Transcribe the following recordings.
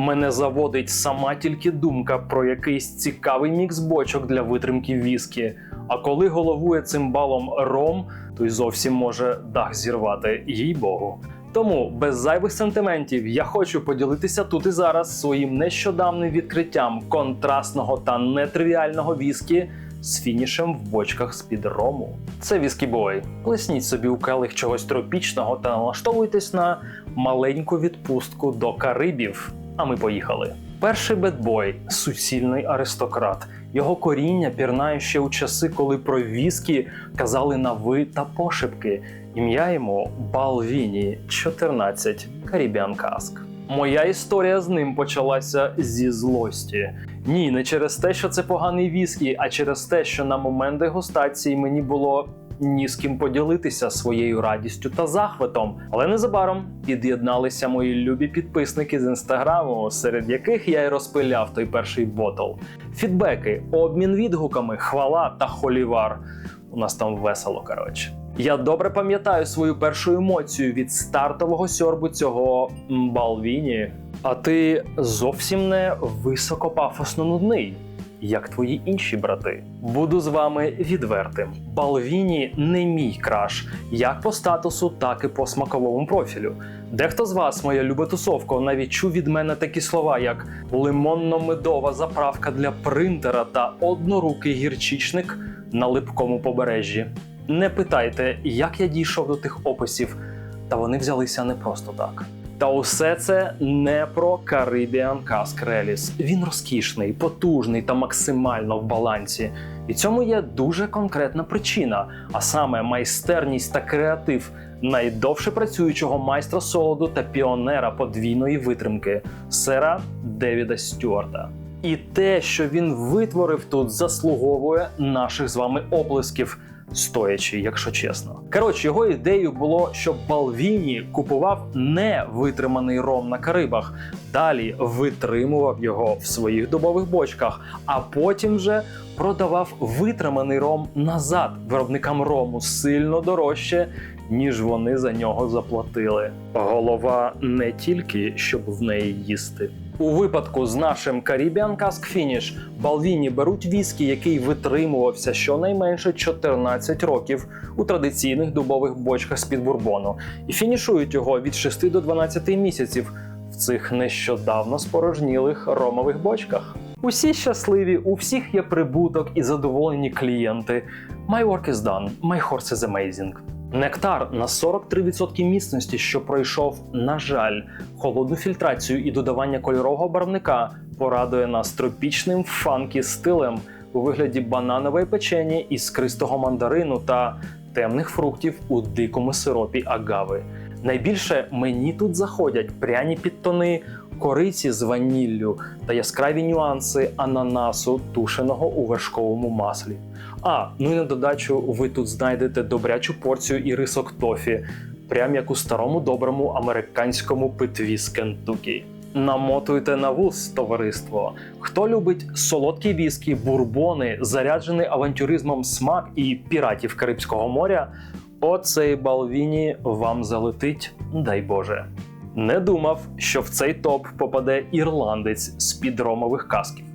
Мене заводить сама тільки думка про якийсь цікавий мікс бочок для витримки віскі. А коли головує цим балом ром, то й зовсім може дах зірвати, їй богу. Тому без зайвих сентиментів я хочу поділитися тут і зараз своїм нещодавним відкриттям контрастного та нетривіального віскі з фінішем в бочках з-під рому. Це віскі бой. Плесніть собі у келих чогось тропічного та налаштовуйтесь на маленьку відпустку до Карибів. А ми поїхали. Перший бедбой суцільний аристократ. Його коріння пірнає ще у часи, коли про віскі казали на ви та пошепки. Ім'я йому Балвіні 14 Caribbean Cask. Моя історія з ним почалася зі злості. Ні, не через те, що це поганий віскі, а через те, що на момент дегустації мені було ні з ким поділитися своєю радістю та захватом. Але незабаром під'єдналися мої любі підписники з інстаграму, серед яких я й розпиляв той перший ботл. Фідбеки, обмін відгуками, хвала та холівар. У нас там весело, коротше. Я добре пам'ятаю свою першу емоцію від стартового сьорбу цього Балвіні. А ти зовсім не високопафосно нудний, як твої інші брати. Буду з вами відвертим. Балвіні не мій краш, як по статусу, так і по смаковому профілю. Дехто з вас, моя люба тусовка, навіть чув від мене такі слова, як лимонно-медова заправка для принтера та однорукий гірчичник на липкому побережжі. Не питайте, як я дійшов до тих описів, та вони взялися не просто так. Та усе це не про Caribbean Cask Release. Він розкішний, потужний та максимально в балансі. І цьому є дуже конкретна причина, а саме майстерність та креатив найдовше працюючого майстра солоду та піонера подвійної витримки сера Девіда Стюарта. І те, що він витворив тут, заслуговує наших з вами оплесків. Стоячи, якщо чесно. Коротше, його ідеєю було, щоб Балвіні купував не витриманий ром на Карибах, далі витримував його в своїх добових бочках, а потім вже продавав витриманий ром назад виробникам рому сильно дорожче, ніж вони за нього заплатили. Голова не тільки щоб в неї їсти. У випадку з нашим Caribbean Cask Finish Балвіні беруть віскі, який витримувався щонайменше 14 років у традиційних дубових бочках з-під бурбону, і фінішують його від 6 до 12 місяців в цих нещодавно спорожнілих ромових бочках. Усі щасливі, у всіх є прибуток і задоволені клієнти. My work is done, my horse is amazing. Нектар на 43% міцності, що пройшов, на жаль, холодну фільтрацію і додавання кольорового барвника, порадує нас тропічним фанкі стилем у вигляді бананової печені, іскристого мандарину та темних фруктів у дикому сиропі агави. Найбільше мені тут заходять пряні підтони кориці з ваніллю та яскраві нюанси ананасу, тушеного у вершковому маслі. А, ну і на додачу ви тут знайдете добрячу порцію ірисок тофі, прям як у старому доброму американському питві з Кентукі. Намотуйте на вуз, товариство. Хто любить солодкі віскі, бурбони, заряджений авантюризмом смак і піратів Карибського моря, оцей Балвіні вам залетить, дай Боже. Не думав, що в цей топ попаде ірландець з під ромових касків.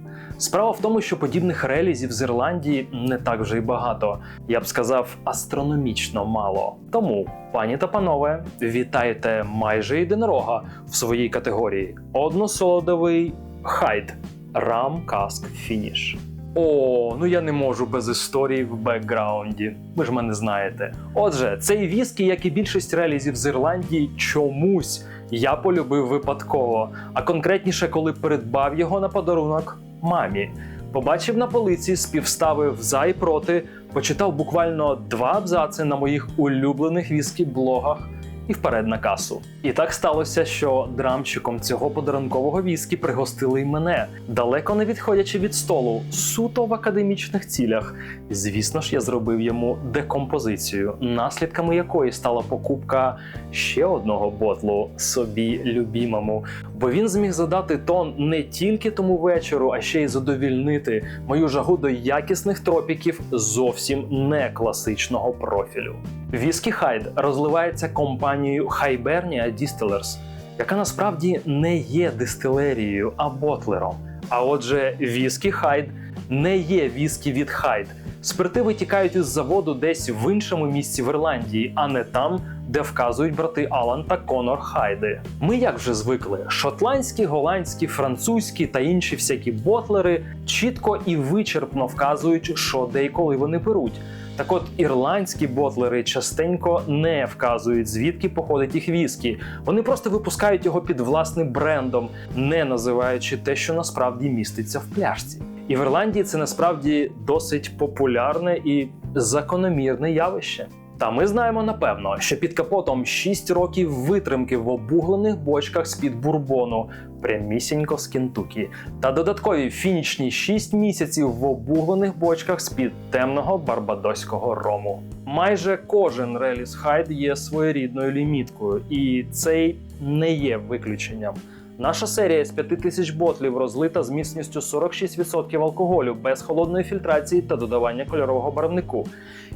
Справа в тому, що подібних релізів з Ірландії не так вже й багато. Я б сказав, астрономічно мало. Тому, пані та панове, вітайте майже єдинорога в своїй категорії: односолодовий хайд Ram Cask Finish. О, ну я не можу без історії в бекграунді. Ви ж мене знаєте. Отже, цей віскі, як і більшість релізів з Ірландії, чомусь я полюбив випадково, а конкретніше, коли придбав його на подарунок мамі. Побачив на полиці, співставив за і проти, почитав буквально два абзаци на моїх улюблених віскі-блогах і вперед на касу. І так сталося, що драмчиком цього подарункового віскі пригостили й мене, далеко не відходячи від столу, суто в академічних цілях. Звісно ж, я зробив йому декомпозицію, наслідками якої стала покупка ще одного ботлу собі любімому. Бо він зміг задати тон не тільки тому вечору, а ще й задовільнити мою жагу до якісних тропіків зовсім не класичного профілю. Віскі Хайд розливається компанією Hibernia Distillers. яка насправді не є дистилерією, а ботлером. А отже, віскі Хайд не є віскі від Хайд. Спирти витікають із заводу десь в іншому місці в Ірландії, а не там, де вказують брати Алан та Конор Хайди. Ми як вже звикли, шотландські, голландські, французькі та інші всякі ботлери чітко і вичерпно вказують, що де і коли вони беруть. Так от ірландські ботлери частенько не вказують, звідки походить їх віскі. Вони просто випускають його під власним брендом, не називаючи те, що насправді міститься в пляшці. І в Ірландії це насправді досить популярне і закономірне явище. Та ми знаємо напевно, що під капотом 6 років витримки в обуглених бочках з-під бурбону, прямісінько з Кентукі, та додаткові фінішні 6 місяців в обуглених бочках з-під темного барбадоського рому. Майже кожен реліс Хайд є своєрідною ліміткою, і цей не є виключенням. Наша серія з 5000 ботлів розлита з міцністю 46% алкоголю без холодної фільтрації та додавання кольорового барвнику.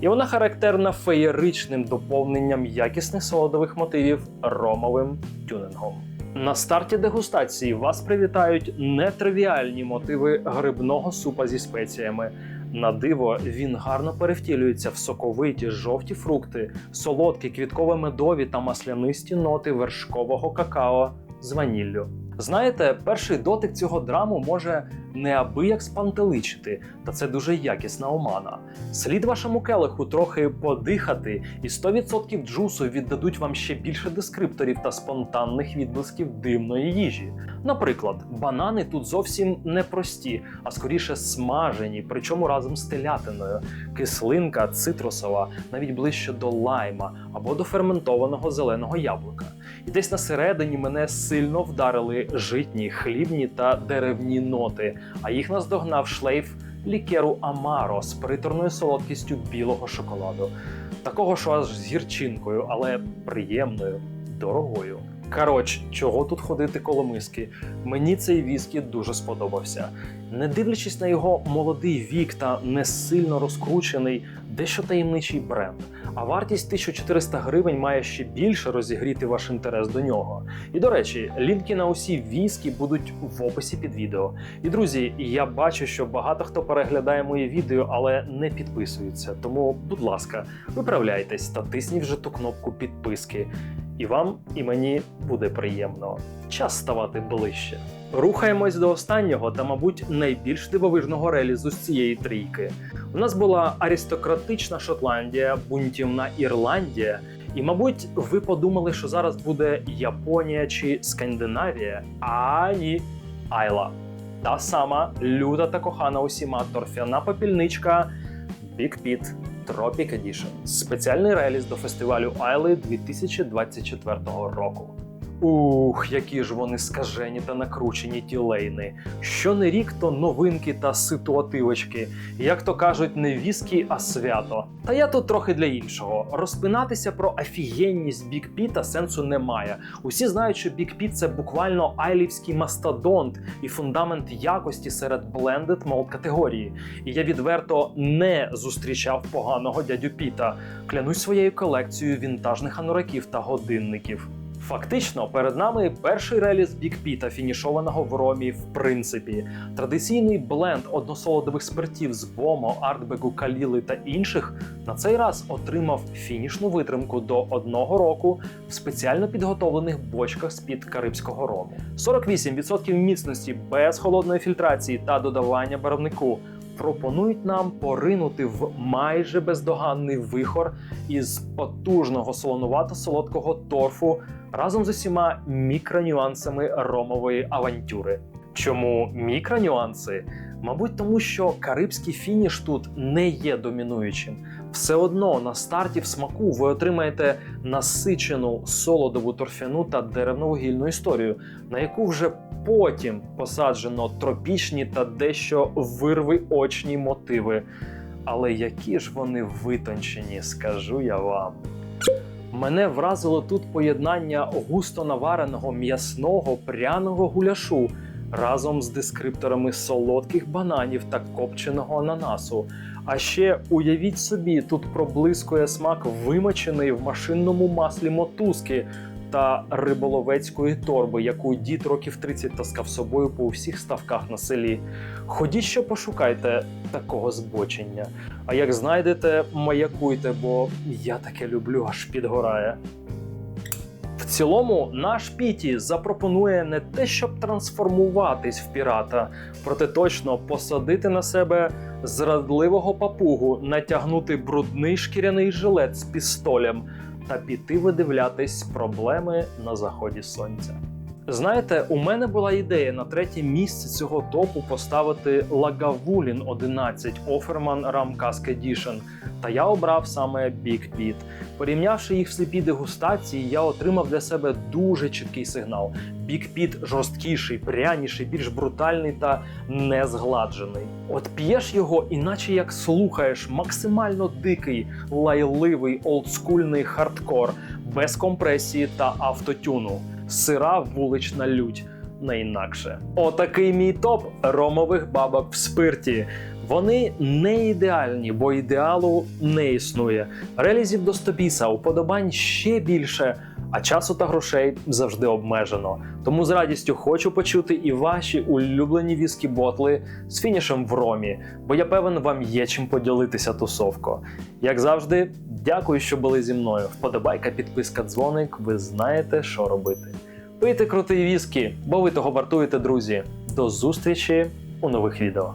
І вона характерна феєричним доповненням якісних солодових мотивів ромовим тюнингом. На старті дегустації вас привітають нетривіальні мотиви грибного супа зі спеціями. На диво він гарно перевтілюється в соковиті жовті фрукти, солодкі квітково-медові та маслянисті ноти вершкового какао з ваніллю. Знаєте, перший дотик цього драму може неабияк спантеличити, та це дуже якісна омана. Слід вашому келиху трохи подихати, і 100% джусу віддадуть вам ще більше дескрипторів та спонтанних відблисків димної їжі. Наприклад, банани тут зовсім не прості, а скоріше смажені, причому разом з телятиною. Кислинка цитрусова, навіть ближче до лайма або до ферментованого зеленого яблука. І десь на середині мене сильно вдарили житні, хлібні та деревні ноти, а їх наздогнав шлейф лікеру Амаро з приторною солодкістю білого шоколаду. Такого, що аж з гірчинкою, але приємною, дорогою. Коротше, чого тут ходити коло миски? Мені цей віскі дуже сподобався. Не дивлячись на його молодий вік та не сильно розкручений, дещо таємничий бренд. А вартість 1400 гривень має ще більше розігріти ваш інтерес до нього. І до речі, лінки на усі віскі будуть в описі під відео. І друзі, я бачу, що багато хто переглядає мої відео, але не підписується. Тому, будь ласка, виправляйтесь та тисніть вже ту кнопку підписки. І вам, і мені буде приємно. Час ставати ближче. Рухаємось до останнього та, мабуть, найбільш дивовижного релізу з цієї трійки. У нас була аристократична Шотландія, бунтівна Ірландія. І, мабуть, ви подумали, що зараз буде Японія чи Скандинавія. А ні, Айла. Та сама люта та кохана усіма торфяна попільничка Pit Tropic Edition. Спеціальний реліз до фестивалю Айли 2024 року. Ух, які ж вони скажені та накручені ті лейни. Що не рік, то новинки та ситуативочки. Як то кажуть, не віскі, а свято. Та я тут трохи для іншого. Розпинатися про офігенність Бік Піта сенсу немає. Усі знають, що Бік Піт це буквально айлівський мастодонт і фундамент якості серед blended malt категорії. І я відверто не зустрічав поганого дядю Піта. Клянусь своєю колекцією вінтажних анураків та годинників. Фактично, перед нами перший реліз Бік Піта, фінішованого в ромі. В принципі, традиційний бленд односолодових спиртів з Бомо, Артбегу, Каліли та інших на цей раз отримав фінішну витримку до одного року в спеціально підготовлених бочках з під карибського рому. 48% міцності без холодної фільтрації та додавання барвнику. Пропонують нам поринути в майже бездоганний вихор із потужного солонувато-солодкого торфу разом з усіма мікронюансами ромової авантюри. Чому мікронюанси? Мабуть, тому що карибський фініш тут не є домінуючим. Все одно на старті в смаку ви отримаєте насичену солодову торфяну та деревно-вугільну історію, на яку вже потім посаджено тропічні та дещо вирви очні мотиви. Але які ж вони витончені, скажу я вам. Мене вразило тут поєднання густо навареного м'ясного пряного гуляшу разом з дескрипторами солодких бананів та копченого ананасу. А ще уявіть собі, тут проблискує смак вимочений в машинному маслі мотузки, та риболовецької торби, яку дід років 30 таскав собою по усіх ставках на селі. Ходіть, що пошукайте такого збочення. А як знайдете, маякуйте, бо я таке люблю, аж підгорає. Цілому, наш Піті запропонує не те, щоб трансформуватись в пірата, проте точно посадити на себе зрадливого папугу, натягнути брудний шкіряний жилет з пістолем та піти видивлятись проблеми на заході сонця. Знаєте, у мене була ідея на третє місце цього топу поставити Лагавулін 11 Offerman Ram Cask Edition, та я обрав саме Big Pit. Порівнявши їх в сліпій дегустації, я отримав для себе дуже чіткий сигнал. Big Pit жорсткіший, пряніший, більш брутальний та незгладжений. От п'єш його, іначе як слухаєш максимально дикий, лайливий олдскульний хардкор, без компресії та автотюну. Сира вулична лють. Не інакше. Отакий мій топ ромових бабок в спирті. Вони не ідеальні, бо ідеалу не існує. Релізів до стопіса, уподобань ще більше, а часу та грошей завжди обмежено. Тому з радістю хочу почути і ваші улюблені віскі ботли з фінішем в ромі, бо я певен, вам є чим поділитися тусовко. Як завжди, дякую, що були зі мною. Вподобайка, підписка, дзвоник. Ви знаєте, що робити. Пийте крутий віскі, бо ви того вартуєте, друзі. До зустрічі у нових відео.